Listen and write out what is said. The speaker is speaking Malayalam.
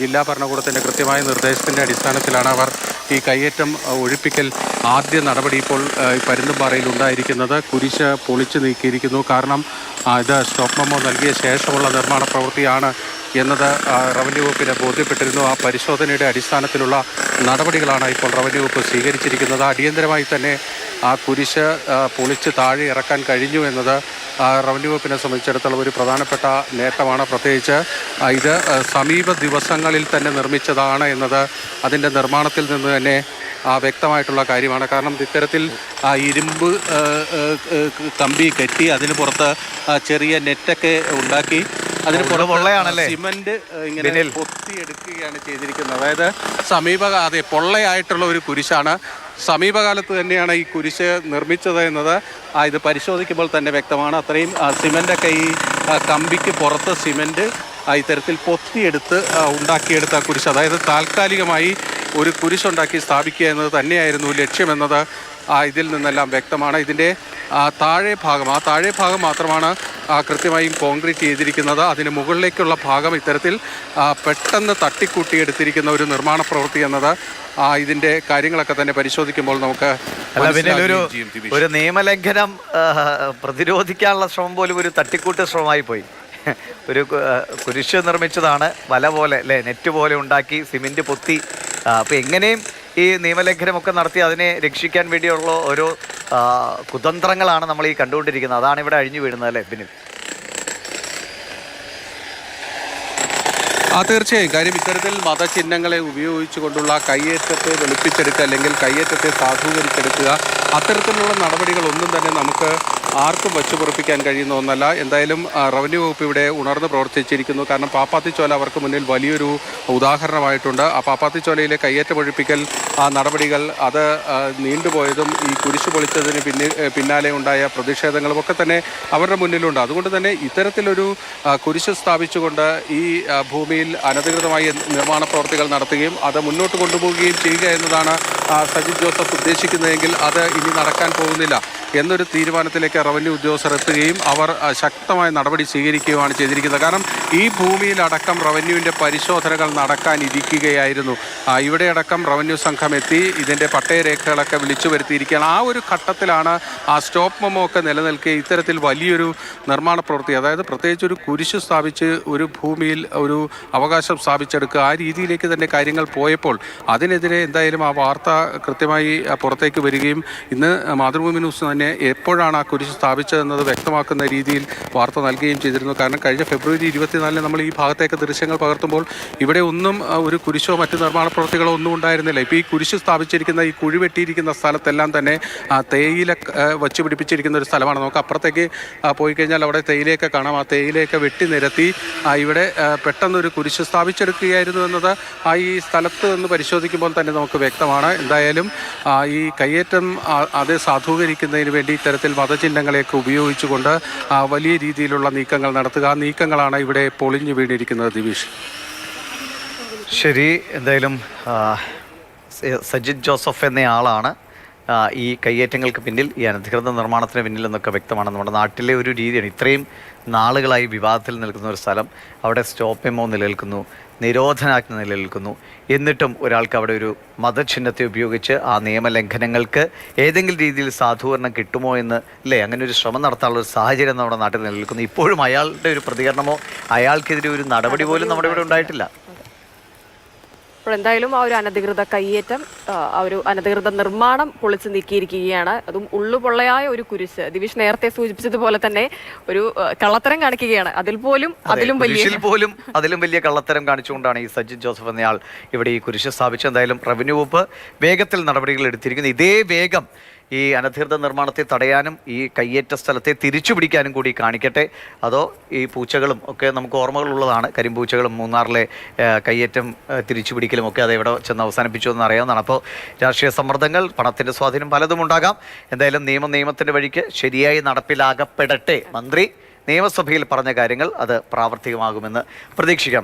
ജില്ലാ ഭരണകൂടത്തിന്റെ കൃത്യമായ നിർദ്ദേശത്തിന്റെ അടിസ്ഥാനത്തിലാണ് അവർ ഈ കയ്യേറ്റം ഒഴിപ്പിക്കൽ ആദ്യ നടപടി ഇപ്പോൾ പരുന്തുംപാറയിൽ ഉണ്ടായിരിക്കുന്നത്. കുരിശ് പൊളിച്ചു നീക്കിയിരിക്കുന്നു. കാരണം ഇത് സ്റ്റോപ്പ് മെമ്മോ നൽകിയ ശേഷമുള്ള നിർമ്മാണ പ്രവൃത്തിയാണ് എന്നത് റവന്യൂ വകുപ്പിനെ ബോധ്യപ്പെട്ടിരുന്നു. ആ പരിശോധനയുടെ അടിസ്ഥാനത്തിലുള്ള നടപടികളാണ് ഇപ്പോൾ റവന്യൂ വകുപ്പ് സ്വീകരിച്ചിരിക്കുന്നത്. അടിയന്തരമായി തന്നെ ആ കുരിശ് പൊളിച്ച് താഴെ ഇറക്കാൻ കഴിഞ്ഞു എന്നത് റവന്യൂ വകുപ്പിനെ സംബന്ധിച്ചിടത്തോളം ഒരു പ്രധാനപ്പെട്ട നേട്ടമാണ്. പ്രത്യേകിച്ച് ഇത് സമീപ ദിവസങ്ങളിൽ തന്നെ നിർമ്മിച്ചതാണ് എന്നത് അതിന്റെ നിർമ്മാണത്തിൽ നിന്ന് തന്നെ വ്യക്തമായിട്ടുള്ള കാര്യമാണ്. കാരണം ഇത്തരത്തിൽ ഇരുമ്പ് കമ്പി കെട്ടി അതിന് പുറത്ത് ചെറിയ നെറ്റൊക്കെ ഉണ്ടാക്കി അതിന് പൊള്ളയാണല്ലേ? സിമന്റ് ഇങ്ങനെ കൊത്തി എടുക്കുകയാണ് ചെയ്തിരിക്കുന്നത്. അതായത് സമീപകാല അതെ പൊള്ളയായിട്ടുള്ള ഒരു കുരിശാണ്. സമീപകാലത്ത് തന്നെയാണ് ഈ കുരിശ് നിർമ്മിച്ചത് എന്നത്. ഇത് പരിശോധിക്കുമ്പോൾ തന്നെ വ്യക്തമാണ്. അത്രയും ആ, ഈ കമ്പിക്ക് പുറത്ത് സിമന്റ് ആ, ഇത്തരത്തിൽ പൊത്തിയെടുത്ത് ഉണ്ടാക്കിയെടുത്ത കുരിശ്. അതായത് താൽക്കാലികമായി ഒരു കുരിശുണ്ടാക്കി സ്ഥാപിക്കുക എന്നത് തന്നെയായിരുന്നു ലക്ഷ്യമെന്നത് ഇതിൽ നിന്നെല്ലാം വ്യക്തമാണ്. ഇതിന്റെ താഴെ ഭാഗം ആ താഴെ ഭാഗം മാത്രമാണ് കൃത്യമായും കോൺക്രീറ്റ് ചെയ്തിരിക്കുന്നത്. അതിന് മുകളിലേക്കുള്ള ഭാഗം ഇത്തരത്തിൽ പെട്ടെന്ന് തട്ടിക്കൂട്ടിയെടുത്തിരിക്കുന്ന ഒരു നിർമ്മാണ പ്രവൃത്തി എന്നത് ഇതിന്റെ ഇതിന്റെ കാര്യങ്ങളൊക്കെ തന്നെ പരിശോധിക്കുമ്പോൾ നമുക്ക് ഒരു. ഒരു നിയമലംഘനം പ്രതിരോധിക്കാനുള്ള ശ്രമം പോലും ഒരു തട്ടിക്കൂട്ട് ശ്രമമായി പോയി. ഒരു കുരിശ് നിർമ്മിച്ചതാണ് വല പോലെ അല്ലേ നെറ്റ് പോലെ ഉണ്ടാക്കി സിമെന്റ് പൊത്തി അപ്പോൾ അപ്പൊ എങ്ങനെയും ഈ നിയമലംഘനമൊക്കെ നടത്തി അതിനെ രക്ഷിക്കാൻ വേണ്ടിയുള്ള ഓരോ കുതന്ത്രങ്ങളാണ് നമ്മൾ ഈ കണ്ടുകൊണ്ടിരിക്കുന്നത്. അതാണ് ഇവിടെ അഴിഞ്ഞു വീഴുന്നത് അല്ലേ പിന്നെ ആ തീർച്ചയായും. കാര്യം ഇത്തരത്തിൽ മതചിഹ്നങ്ങളെ ഉപയോഗിച്ചുകൊണ്ടുള്ള കയ്യേറ്റത്തെ വെളുപ്പിച്ചെടുക്കുക അല്ലെങ്കിൽ കയ്യേറ്റത്തെ സാധൂകരിച്ചെടുക്കുക അത്തരത്തിലുള്ള നടപടികളൊന്നും തന്നെ നമുക്ക് ആർക്കും വച്ചുപുറപ്പിക്കാൻ കഴിയുന്ന ഒന്നല്ല. എന്തായാലും റവന്യൂ വകുപ്പ് ഇവിടെ ഉണർന്ന് പ്രവർത്തിച്ചിരിക്കുന്നു. കാരണം പാപ്പാത്തിച്ചോല അവർക്ക് മുന്നിൽ വലിയൊരു ഉദാഹരണമായിട്ടുണ്ട്. ആ പാപ്പാത്തിച്ചോലയിലെ കയ്യേറ്റം ഒഴിപ്പിക്കൽ ആ നടപടികൾ അത് നീണ്ടുപോയതും ഈ കുരിശു പൊളിച്ചതിന് പിന്നി പിന്നാലെ ഉണ്ടായ പ്രതിഷേധങ്ങളും ഒക്കെ തന്നെ അവരുടെ മുന്നിലുണ്ട്. അതുകൊണ്ട് തന്നെ ഇത്തരത്തിലൊരു കുരിശ് സ്ഥാപിച്ചുകൊണ്ട് ഈ ഭൂമിയിൽ അനധികൃതമായി നിർമ്മാണ പ്രവർത്തികൾ നടത്തുകയും അത് മുന്നോട്ട് കൊണ്ടുപോവുകയും ചെയ്യുക എന്നതാണ് സജിത് ജോസഫ് ഉദ്ദേശിക്കുന്നതെങ്കിൽ അത് ഇനി നടക്കാൻ പോകുന്നില്ല. എന്നൊരു തീരുമാനത്തിലേക്ക് റവന്യൂ ഉദ്യോഗസ്ഥർ എത്തുകയും അവർ ശക്തമായ നടപടി സ്വീകരിക്കുകയുമാണ് ചെയ്തിരിക്കുന്നത്. കാരണം ഈ ഭൂമിയിലടക്കം റവന്യൂവിന്റെ പരിശോധനകൾ നടക്കാനിരിക്കുകയായിരുന്നു. ഇവിടെയടക്കം റവന്യൂ സംഘം എത്തി ഇതിന്റെ പട്ടയരേഖകളൊക്കെ വിളിച്ചു വരുത്തിയിരിക്കുകയാണ്. ആ ഒരു ഘട്ടത്തിലാണ് ആ സ്റ്റോപ്പ് മെമ്മോ ഒക്കെ നിലനിൽക്കുക ഇത്തരത്തിൽ വലിയൊരു നിർമ്മാണ പ്രവൃത്തി അതായത് പ്രത്യേകിച്ച് ഒരു കുരിശ് സ്ഥാപിച്ച് ഒരു ഭൂമിയിൽ ഒരു അവകാശം സ്ഥാപിച്ചെടുക്കുക ആ രീതിയിലേക്ക് തന്നെ കാര്യങ്ങൾ പോയപ്പോൾ അതിനെതിരെ എന്തായാലും ആ വാർത്ത കൃത്യമായി പുറത്തേക്ക് വരികയും ഇന്ന് മാതൃഭൂമി ന്യൂസ് തന്നെ എപ്പോഴാണ് ആ കുരിശ് സ്ഥാപിച്ചതെന്നത് വ്യക്തമാക്കുന്ന രീതിയിൽ വാർത്ത നൽകുകയും ചെയ്തിരുന്നു. കാരണം കഴിഞ്ഞ ഫെബ്രുവരി ഇരുപത്തിനാലിന് നമ്മൾ ഈ ഭാഗത്തേക്ക് ദൃശ്യങ്ങൾ പകർത്തുമ്പോൾ ഇവിടെ ഒന്നും ഒരു കുരിശോ മറ്റ് നിർമ്മാണ പ്രവൃത്തികളോ ഒന്നും ഉണ്ടായിരുന്നില്ല. ഇപ്പോൾ ഈ കുരിശ് സ്ഥാപിച്ചിരിക്കുന്ന ഈ കുഴി വെട്ടിയിരിക്കുന്ന സ്ഥലത്തെല്ലാം തന്നെ തേയില വച്ച് പിടിപ്പിച്ചിരിക്കുന്ന ഒരു സ്ഥലമാണ്. നമുക്ക് അപ്പുറത്തേക്ക് പോയി കഴിഞ്ഞാൽ അവിടെ തേയിലയൊക്കെ കാണാം. ആ തേയിലയൊക്കെ വെട്ടി നിരത്തി ഇവിടെ പെട്ടെന്നൊരു കുരിശ് സ്ഥാപിച്ചെടുക്കുകയായിരുന്നു എന്നത് ആ ഈ സ്ഥലത്ത് നിന്ന് പരിശോധിക്കുമ്പോൾ തന്നെ നമുക്ക് വ്യക്തമാണ്. എന്തായാലും ഈ കയ്യേറ്റം അത് സാധൂകരിക്കുന്നതിന് വേണ്ടി ഇത്തരത്തിൽ മതചിഹ്നങ്ങളെയൊക്കെ ഉപയോഗിച്ചുകൊണ്ട് വലിയ രീതിയിലുള്ള നീക്കങ്ങൾ നടത്തുക. ആ നീക്കങ്ങളാണ് ഇവിടെ പൊളിഞ്ഞു വീണിരിക്കുന്നത് ദിവിഷ്. ശരി എന്തായാലും സജിത് ജോസഫ് എന്നയാളാണ്. ഈ കയ്യേറ്റങ്ങൾക്ക് പിന്നിൽ ഈ അനധികൃത നിർമ്മാണത്തിന് പിന്നിൽ എന്നൊക്കെ വ്യക്തമാണ് നമ്മുടെ നാട്ടിലെ ഒരു രീതിയാണ്. ഇത്രയും നാളുകളായി വിവാദത്തിൽ നിൽക്കുന്ന ഒരു സ്ഥലം അവിടെ സ്റ്റോപ്പ് എമ്മോ നിലനിൽക്കുന്നു നിരോധനാജ്ഞ നിലനിൽക്കുന്നു. എന്നിട്ടും ഒരാൾക്ക് അവിടെ ഒരു മതചിഹ്നത്തെ ഉപയോഗിച്ച് ആ നിയമലംഘനങ്ങൾക്ക് ഏതെങ്കിലും രീതിയിൽ സാധൂകരണം കിട്ടുമോ എന്ന് അല്ലേ? അങ്ങനെ ഒരു ശ്രമം നടത്താനുള്ള ഒരു സാഹചര്യം നമ്മുടെ നാട്ടിൽ നിലനിൽക്കുന്നു. ഇപ്പോഴും അയാളുടെ ഒരു പ്രതികരണമോ അയാൾക്കെതിരെ ഒരു നടപടി പോലും നമ്മുടെ ഇവിടെ ഉണ്ടായിട്ടില്ല. അപ്പോൾ എന്തായാലും ആ ഒരു അനധികൃത കയ്യേറ്റം ആ, ഒരു അനധികൃത നിർമ്മാണം പൊളിച്ചു നീക്കിയിരിക്കുകയാണ്. അതും ഉള്ളുപൊള്ളയായ ഒരു കുരിശ്. ദിവിഷ് നേരത്തെ സൂചിപ്പിച്ചതുപോലെ തന്നെ ഒരു കള്ളത്തരം കാണിക്കുകയാണ്. അതിൽ പോലും അതിലും വലിയ പോലും അതിലും വലിയ കള്ളത്തരം കാണിച്ചുകൊണ്ടാണ് ഈ സജിത് ജോസഫ് എന്നയാൾ ഇവിടെ ഈ കുരിശ് സ്ഥാപിച്ചത്. എന്തായാലും റവന്യൂ വകുപ്പ് വേഗത്തിൽ നടപടികൾ എടുത്തിരിക്കുന്നു. ഇതേ വേഗം ഈ അനധികൃത നിർമ്മാണത്തെ തടയാനും ഈ കയ്യേറ്റ സ്ഥലത്തെ തിരിച്ചു പിടിക്കാനും കൂടി കാണിക്കട്ടെ. അതോ ഈ പൂച്ചകളും ഒക്കെ നമുക്ക് ഓർമ്മകളുള്ളതാണ് കരിമ്പൂച്ചകളും മൂന്നാറിലെ കയ്യേറ്റം തിരിച്ചു പിടിക്കലും ഒക്കെ അത് എവിടെ ചെന്ന് അവസാനിപ്പിച്ചു എന്ന് അറിയാവുന്നതാണ്. അപ്പോൾ രാഷ്ട്രീയ സമ്മർദ്ദങ്ങൾ പണത്തിന്റെ സ്വാധീനം പലതും ഉണ്ടാകാം. എന്തായാലും നിയമ നിയമത്തിന്റെ വഴിക്ക് ശരിയായി നടപ്പിലാകപ്പെടട്ടെ. മന്ത്രി നിയമസഭയിൽ പറഞ്ഞ കാര്യങ്ങൾ അത് പ്രാവർത്തികമാകുമെന്ന് പ്രതീക്ഷിക്കാം.